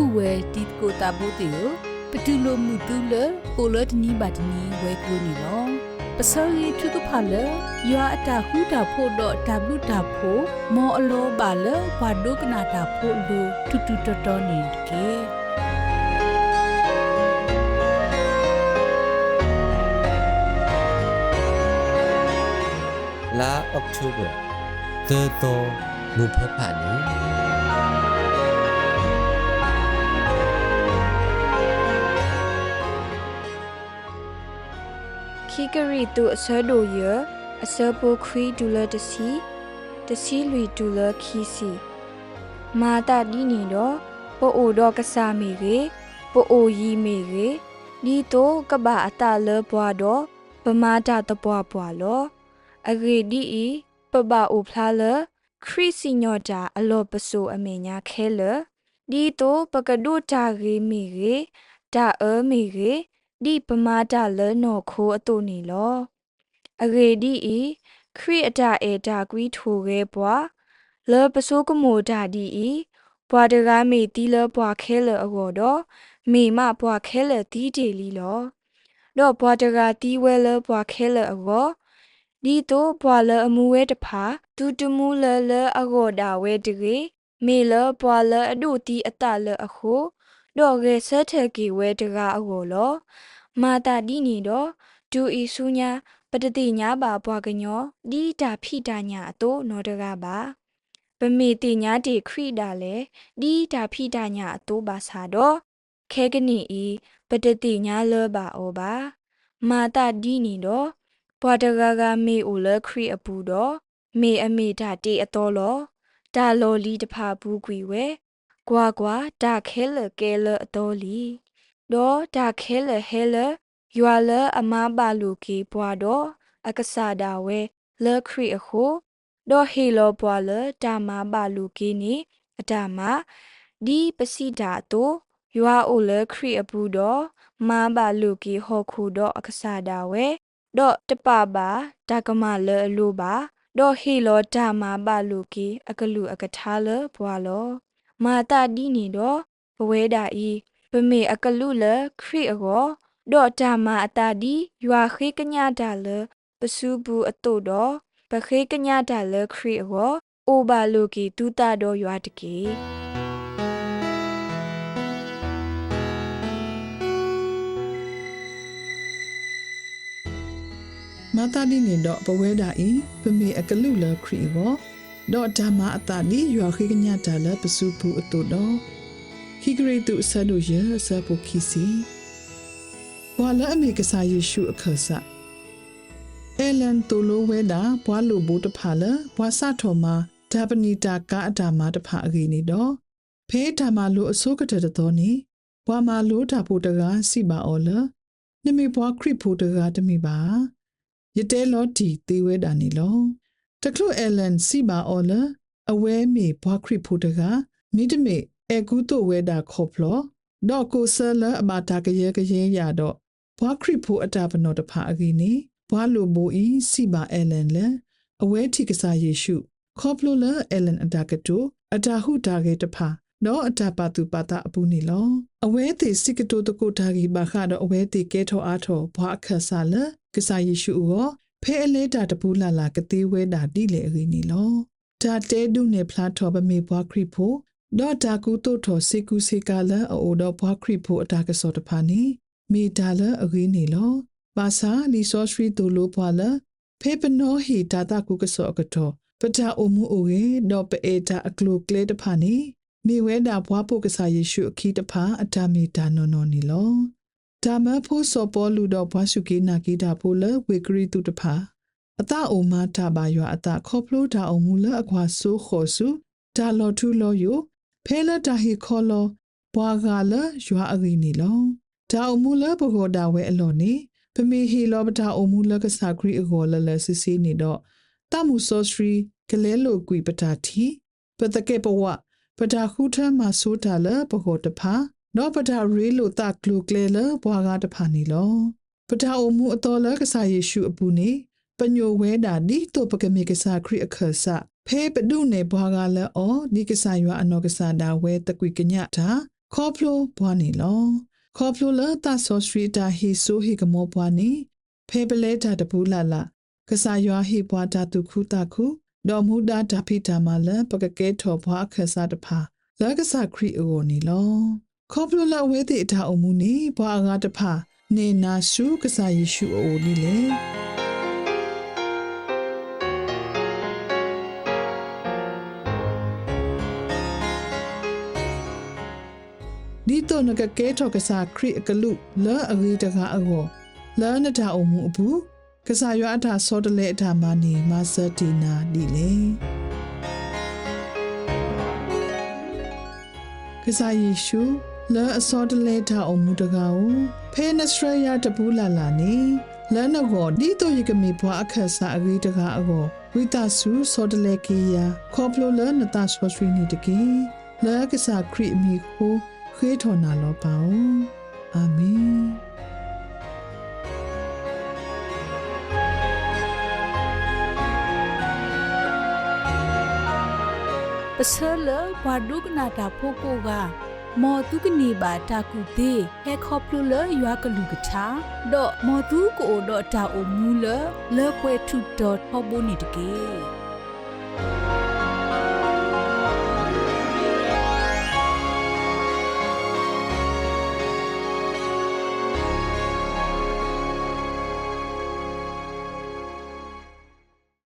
ဥဝဲတီကိုတာဘိုတေယပတူလိုမှုတူလကိုလတနီဘတ်နီဝဲကူနီလောပစောရီထုကဖလယွာအတာဟုတာဖို့တော့တဘလူတာဖို့မောအလောပါလဘာဒုကနာတာဖို့လူတူတူတော်တော်နေကေ la october the to mu pha pha ni ခိကရီတုအစဒိုယအစပိုခွီဒူလတစီတစီလူဒူလခီစီမာတာဒီနီတော့ပိုအိုတော့ကစားမီရေပိုအိုယီမီရေဒီတော့ကဘာအတာလဘွားတော့ပမာတာတပွားပွားလောအဂေဒီဤပပအိုဖလာလခရစ်စီညောတာအလောပဆူအမေညာခဲလဒီတော့ပကဒိုတာရေမီရေဒါအမီရေ ဒီပမာဒလနောခိုအတုနေလောအဂေဒီဤခရိအတအေတာကွီထိုရဲပွားလောပစိုးကမိုဒါဒီဤဘွာတကားမေတီလဘွာခဲလအကောတော့မေမဘွာခဲလတီတေလီလောတော့ဘွာတကားတီဝဲလဘွာခဲလအကောဒီတော့ဘွာလအမှုဝဲတဖာဒူတမှုလလအကောဒါဝဲတကေမေလဘွာလအဒုတီအတလအခု တော့ကေဆက်ထကီဝဲတကားအကောလောမာတာဒီနီတော့ဒူဤဆူညာပတတိညာပါဘွားကညောဒီတာဖိတာညာအတိုးနော်တကားပါပမေတိညာတိခရိတာလေဒီတာဖိတာညာအတိုးပါစာတော့ခဲကနီဤပတတိညာလောပါဩပါမာတာဒီနီတော့ဘွားတကားကမေအိုလခရိအပူတော့မေအမေတာတေအတော်လောတာလောလီတဖာဘူးကွီဝဲ ကွာကွာတာခဲလကဲလအတော်လီဒေါ်ဒါခဲလဟဲလယွာလအမဘာလူကီဘွာတော့အကဆာဒါဝဲလခရီအခုဒေါ်ဟီလောဘွာလတာမဘာလူကီနီအတာမဒီပစီတာတိုယွာအိုလခရီအပူတော့မဘာလူကီဟောခုတော့အကဆာဒါဝဲဒေါ်တပပါဒါကမလအလိုပါဒေါ်ဟီလောတာမဘာလူကီအကလူအကထားလဘွာလော မာတာဒီနီတော့ဘဝဲဒါဤပမေအကလူလခရိအောဒေါ်တာမာအတာဒီယွာခေကညာဒါလပစုဘူးအတုတော့ပခေကညာဒါလခရိအောအိုဘာလိုကီတူတာတော့ယွာတကေမာတာဒီနေတော့ပဝဲတာဤပမေအကလူလခရီဝ ဒေါ်ဓမ္မအတာဒီရွာခိကညတာလပစုဘူးအတုတော့ခိဂရိတုဆလုရဆပုခိစီဘွာလအမေကစားယေရှုအခါစအဲလန်တိုလိုဝဲတာဘွာလိုဘူတဖာလဘွာစထော်မှာဒါပနီတာကအတာမတဖာအကြီးနေတော့ဖေးဓမ္မလိုအစိုးကတဲ့တော်နေဘွာမာလိုတာဖို့တကားစီပါအော်လနိမေဘွာခရစ်ဖို့တကားတမိပါယတဲလောတီသေးဝဲတာနေလော တကလုအလန်စီမာအော်လအဝဲမေဘွားခရစ်ဖိုတကမိတမေအကူတိုဝဲတာခေါဖလောဒေါ်ကိုဆလအမတာကရဲကရဲရတော့ဘွားခရစ်ဖိုအတာပနောတဖာအကီနေဘွားလိုဘိုဤစီမာအလန်လေအဝဲထိကစားယေရှုခေါဖလိုလအလန်အတာကတိုအတာဟုတာကေတဖာတော့အတာပါသူပါတာအပူနေလောအဝဲသေးစိကတိုတကိုတာကြီးဘာခတော့အဝဲသေးကဲထောအားထောဘွားအခက်ဆာလကစားယေရှုရော ဖဲအလဲတာတပူလာလာကတိဝဲတာတိလေအင်းနီလောဒါတဲဒုနေဖလားထောပမေဘွားခရစ်ဖို့ဒေါ်တာကူတိုထောစေကူစေကာလအိုတော့ဘွားခရစ်ဖို့အတာကစောတဖာနီမေဒါလအင်းနီလောပါစာလီဆောစရီတိုလိုဘွာလဖေပနောဟီတာတာကူကစောကထောပတာအမှုအိုရေဒေါ်ပေတာအကလုကလေတဖာနီမိဝဲတာဘွားဖို့ကစားယေရှုအခီတဖာအတာမီတာနော်နော်နီလော ဒါမဖို့စောပေါ်လူတော့ဘွားစုကေနာကေတာဖို့လဝေဂရီတုတဖာအတအိုမတာပါရွာအတခေါပလိုတာအုံမူလအခွာဆိုးခေါ်စုဒါလော်ထူလော်ယိုဖဲလတာဟီခေါ်လောဘွာကလရွာအဂီနီလောဒါအုံမူလဘဂောတာဝဲအလော်နေပမေဟီလောပတာအုံမူလကစားခရီအဂောလလစစ်စီနေတော့တမှုဆောစရီကလဲလိုကွီပတာတီပတကေပဝပတာခုထမဆိုးတာလဘဂောတဖာ နောပတာရီလိုတကလုကလေလဘွာကတဖာနီလောပတာအုံမူအတော်လကစားယေရှုအပူနေပညိုဝဲတာဒီတော့ပကမေကစားခရီအခါစဖဲပဒုနေဘွာကလည်းအော်ဒီကစားရွာအနောကစားတာဝဲတကွေကညတာခေါပလိုဘွားနေလောခေါပလိုလာတာဆောစထရီတာဟီဆိုဟီကမောဘွားနေဖေပလဲတာတပူလာလာကစားရွာဟီဘွားတာတုခုတာခုဒေါ်မူဒါတာဖိတာမလပကကဲထော်ဘွားခဆာတဖာလာကစားခရီအိုနေလော ခေါပလိုလာဝဲတဲ့အတာအုံမူနေဘွားငါတဖာနေနာရှုကစားယေရှုအိုနေလေဒီတော့နကကဲထော်ကစားခရီအကလူလာအဂီတကအကောလာနတာအုံမှုအဘူးကစားရွာအထာစောတလဲအထာမနေမဆတီနာဒီလေကစားယေရှု လာအစောတလဲတာအုံမှုတကောဖေနစထရယာတပူလာလာနေလန်နကောဒီတော့ယကမီဘွားအခက်စာအဂီတကအကောဝိတဆုစောတလဲကီယာခေါပလိုလနတာဆောစရီနီတကီလာကစားခရီအမီခိုခေထော်နာလောပါအောင်အာမင်ပစလဘဒုကနာတာဖိုကိုက မောတုကနေပါတာကူသေးဟဲခေါပလူလရွာကလူကထာဒေါ်မောတုကိုဒေါ်တာအိုမူလလေကွဲထုဒေါ်ဟောဘိုနီတကေ